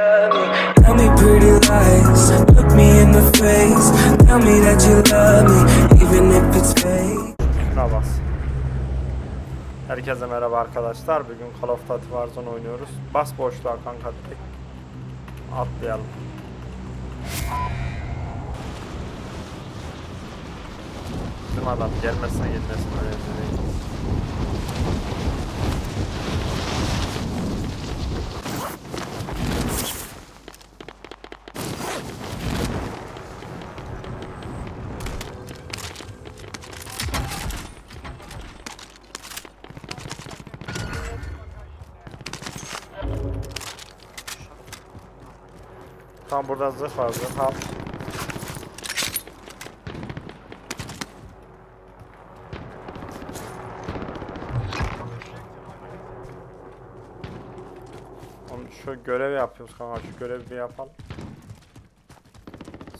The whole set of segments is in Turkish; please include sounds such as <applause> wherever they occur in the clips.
Tell. Herkese merhaba arkadaşlar. Bugün Call of Duty Warzone oynuyoruz. Bas boşluğa kanka direkt. Atlayalım. Bizim adam gelmezse gelmesin önemli değil. Tam burada zırh var zırh al. Şu görev yapıyoruz kanka şu görevi bir yapalım.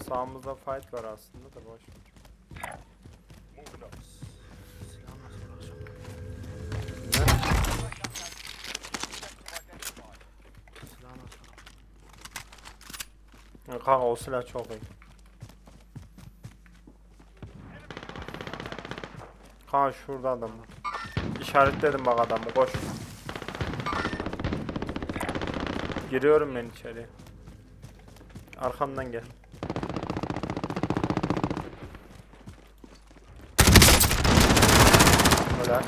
Sağımızda fight var aslında da boş. Ne? Kanka o silah çok iyi. Kanka şurada adam var. İşaretledim bak adamı koş. Giriyorum ben içeriye. Arkamdan gel. Öyle.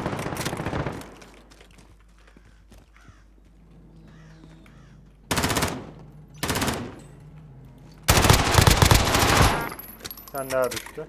Sen daha düştü.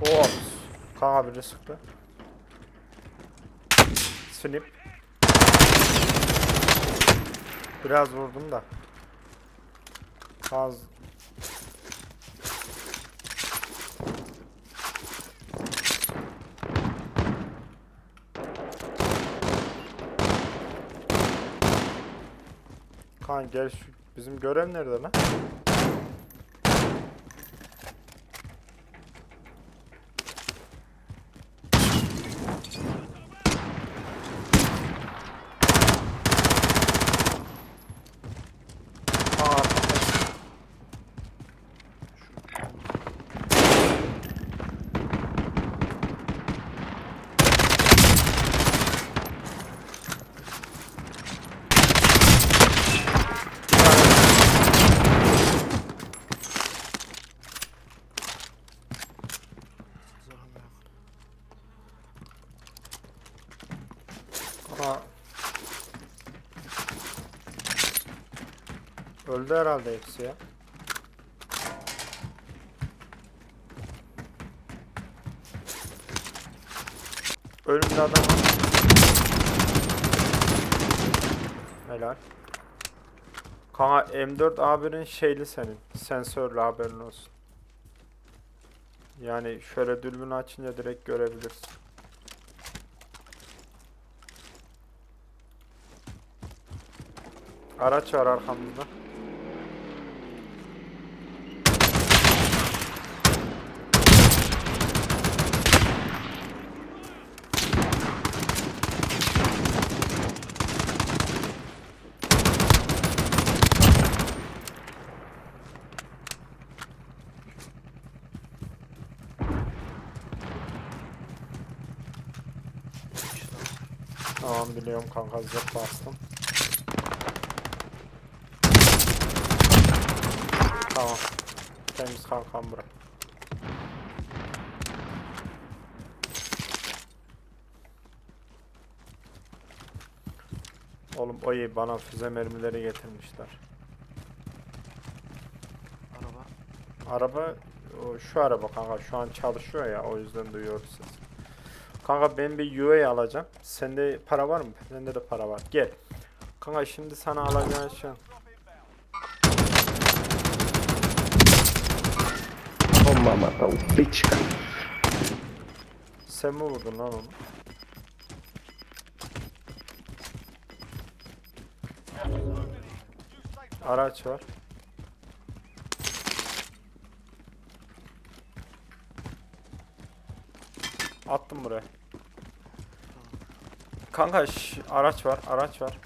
Ops. Kanka biri sıktı. Snip. Biraz vurdum da. Az. Kan gel şu bizim görev nerede lan? Aa, arkadaş. Aa. Öldü herhalde hepsi ya. Önümde adam var. Helal. Kanka M4 A1'in şeyli senin. Sensörlü haberin olsun. Yani şöyle dürbünü açınca direkt görebilirsin. Araç var arkamızda. Tamam biliyorum kanka zırh bastım. Tamam. Temiz kankam bura. Oğlum o iyi bana füze mermileri getirmişler. Araba. Araba şu araba kanka şu an çalışıyor ya o yüzden duyuyoruz ses. Kanka ben bir UA alacağım. Sende para var mı? Sende de para var. Gel. Kanka şimdi sana alacağım şu şey- an. Oh mama tavuk bitch. Sen mi vurdun lan onu? Araç var. Attım buraya. Kanka şş, araç var, araç var.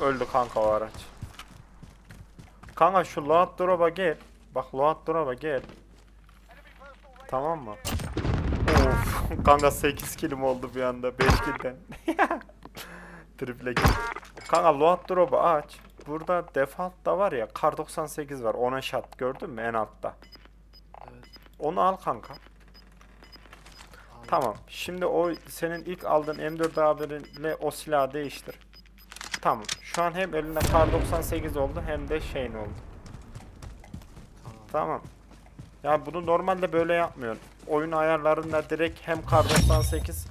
Öldü kanka o araç. Kanka şu load drop'a gel. Bak load drop'a gel. Tamam mı? Of <laughs> kanka 8 kilim oldu bir anda 5 kilden. <laughs> Triple kill. Kanka load drop'u aç. Burada default'ta var ya kar 98 var. Ona shot gördün mü en altta? Evet. Onu al kanka. aldım. Tamam. Şimdi o senin ilk aldığın M4 aberinle o silahı değiştir. Tamam. Şu an hem elinde kar 98 oldu hem de şeyin oldu. Tamam. Tamam. Ya bunu normalde böyle yapmıyorsun. Oyun ayarlarında direkt hem kar 98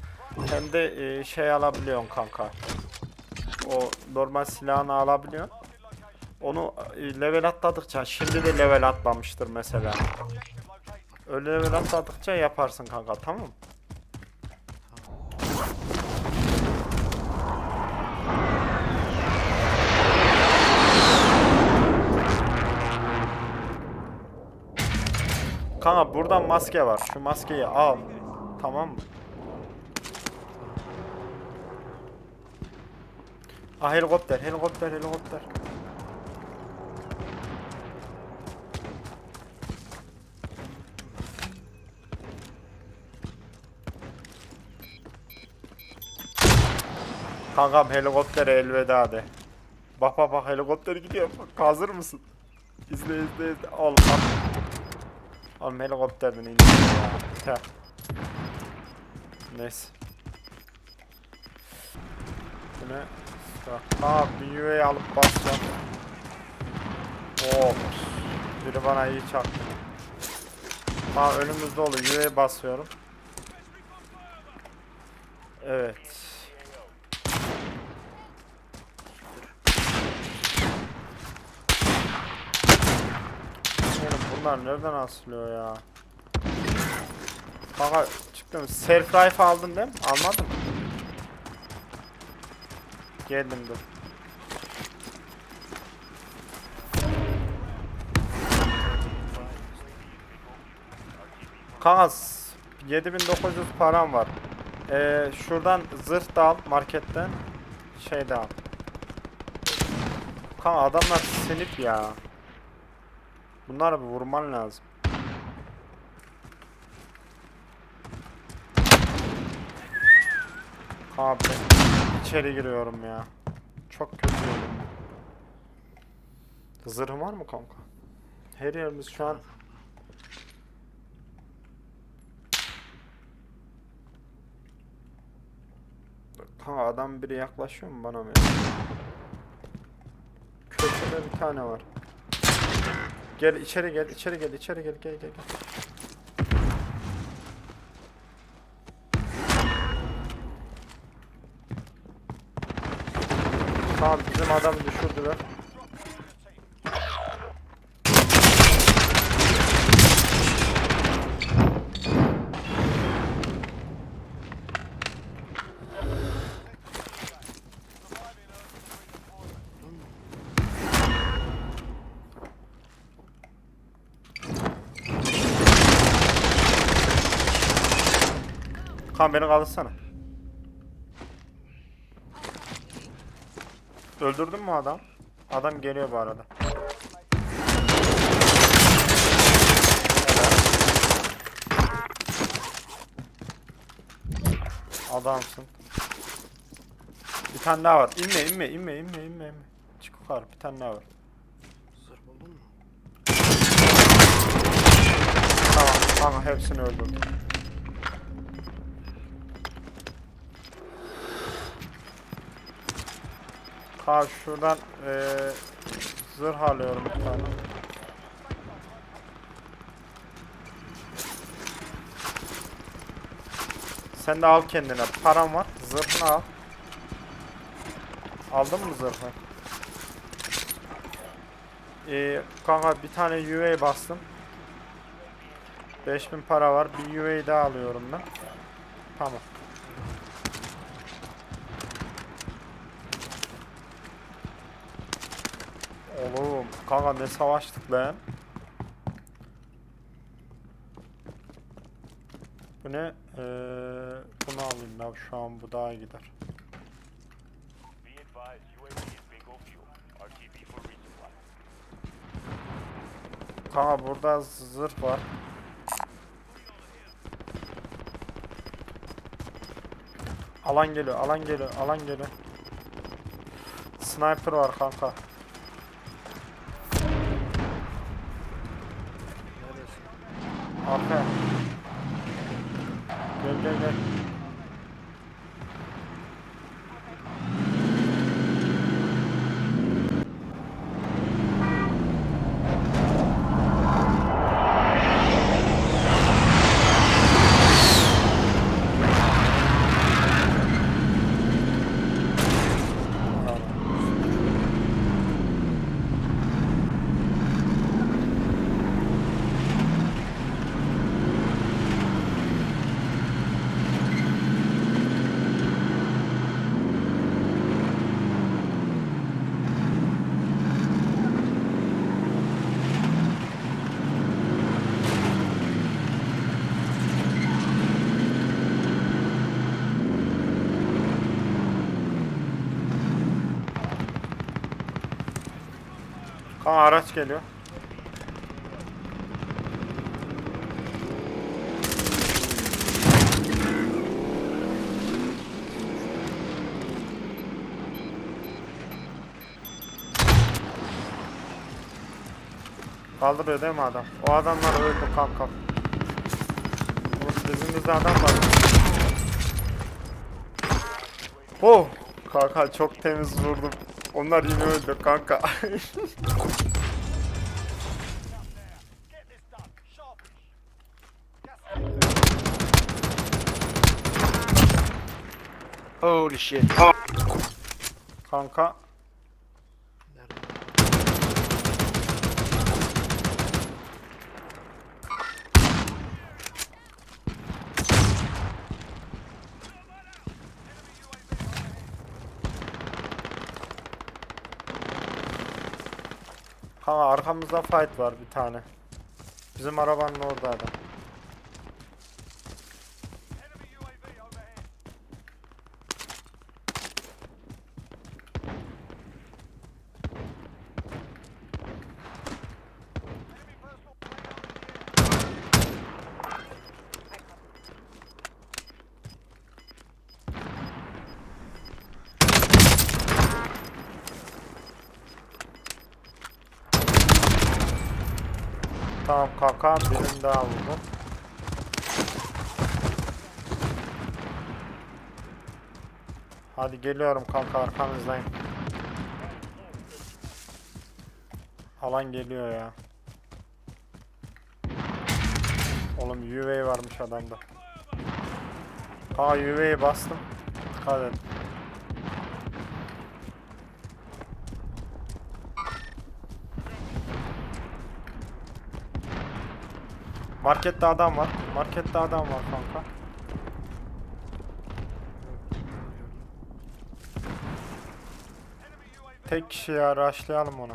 hem de e, şey alabiliyorsun kanka. O normal silahını alabiliyorsun. Onu e, level atladıkça şimdi de level atlamıştır mesela. Öyle level atladıkça yaparsın kanka tamam mı? Kanka buradan maske var. Şu maskeyi al. Tamam mı? Ah helikopter, helikopter, helikopter. Kankam helikoptere elveda de. Bak bak bak helikopter gidiyor. Bak, hazır mısın? İzle izle izle. Al al. Oğlum helikopterden indi. Neyse. Ne? Ha bir UA'yı alıp basacağım. Hop. Biri bana iyi çaktı. Ha önümüzde oluyor. UA'ya basıyorum. Evet. Oğlum bunlar nereden asılıyor ya? Kanka çıktım. Self rifle aldın değil mi? Almadın mı? Geldim dur. Kanka s- 7900 param var. Ee, şuradan zırh da al marketten. Şey de al. Kanka adamlar sinip ya. Bunları bir vurman lazım. Abi içeri giriyorum ya. Çok kötü yedim. Zırhın var mı kanka? Her yerimiz şu an Kanka adam biri yaklaşıyor mu bana mı? Köşede bir tane var. Gel içeri gel, içeri gel, içeri gel, gel gel. gel. Tamam bizim adamı düşürdüler. Kan beni kaldırsana. Öldürdün mü adam? Adam geliyor bu arada. Adamsın. Bir tane daha var. İnme inme inme inme inme inme. Çık yukarı bir tane daha var. Zırh buldun mu? Tamam tamam hepsini öldürdüm. Ha şuradan eee zırh alıyorum bir tane. Sen de al kendine. Param var. Zırhını al. Aldın mı zırhı? Ee, kanka bir tane UA bastım. 5000 para var. Bir UA daha alıyorum ben. Tamam. Oğlum kanka ne savaştık lan. Bu ne? Ee, bunu alayım ya şu an bu daha gider. Kanka burada zırh var. Alan geliyor, alan geliyor, alan geliyor. Sniper var kanka. Arka. Gel gel gel. Kanka araç geliyor. Kaldırıyor değil mi adam? O adamlar öldü kanka. Oğlum dibimizde adam var. Oh! Kanka çok temiz vurdum. Onlar yine öldü kanka. Holy shit. kanka Kanka arkamızda fight var bir tane. Bizim arabanın orada adam. Tamam kanka birini daha vurdum. Hadi geliyorum kanka arkanızdayım. Alan geliyor ya. Oğlum UV varmış adamda. Aa UV'yi bastım. Dikkat et. Markette adam var. Markette adam var kanka. Tek kişi ya rushlayalım onu.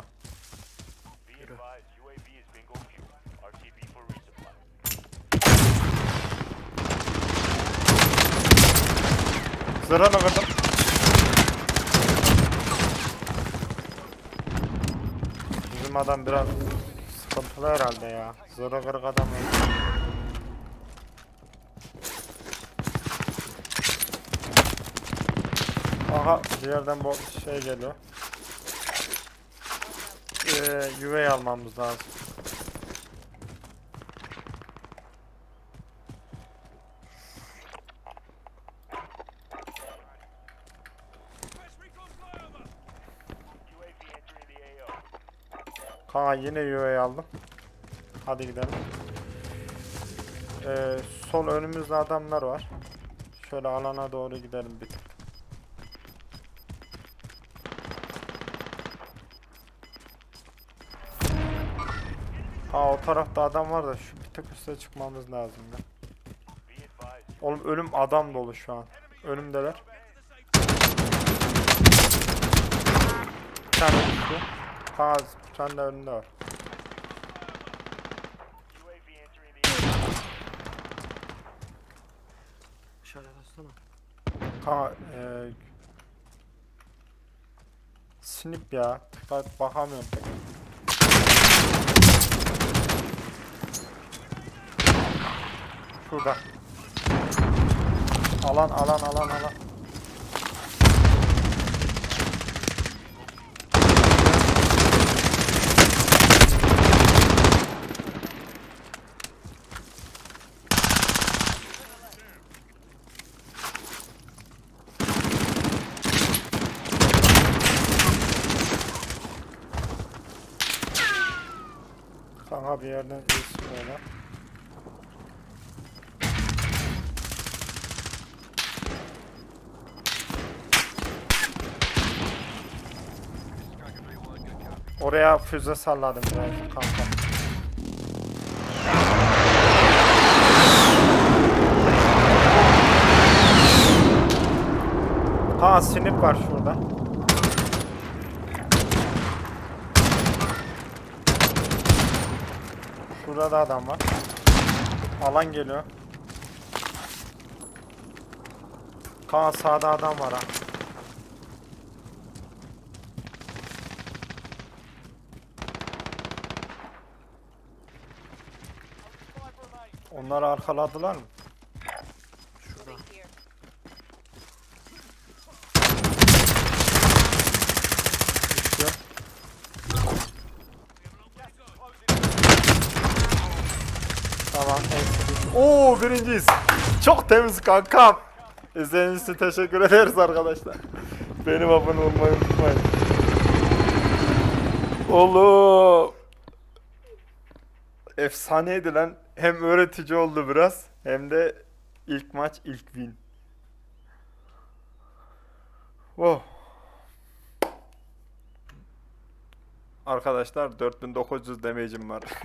Zırhını kırdım. Bizim adam biraz sıkıntılı herhalde ya. Zırhı kırık adam öldü. Aha bir yerden bu şey geliyor. Ee, UV almamız lazım. Yine UV aldım. Hadi gidelim. Ee, sol önümüzde adamlar var. Şöyle alana doğru gidelim bir tık. Ha o tarafta adam var da şu bir tık üste çıkmamız lazım ya. Oğlum ölüm adam dolu şu an. Önümdeler. Bir tane düştü. Kanka bir tane de önünde var. Kanka eee Snip ya. Bak bakamıyorum pek. Şurada. Alan alan alan alan. Kanka bir yerden iyisin böyle. Oraya füze salladım biraz kanka. Ha sinip var şurada. Şurada da adam var. Alan geliyor. Kaan sağda adam var ha. Onları arkaladılar mı? Tamam. hepsi- Oo birinciyiz. Çok temiz kankam. İzlediğiniz için teşekkür ederiz arkadaşlar. Benim abone olmayı unutmayın. Oğlum. Efsaneydi lan. Hem öğretici oldu biraz. Hem de ilk maç ilk win. Oh. Arkadaşlar 4900 damage'im var. <laughs>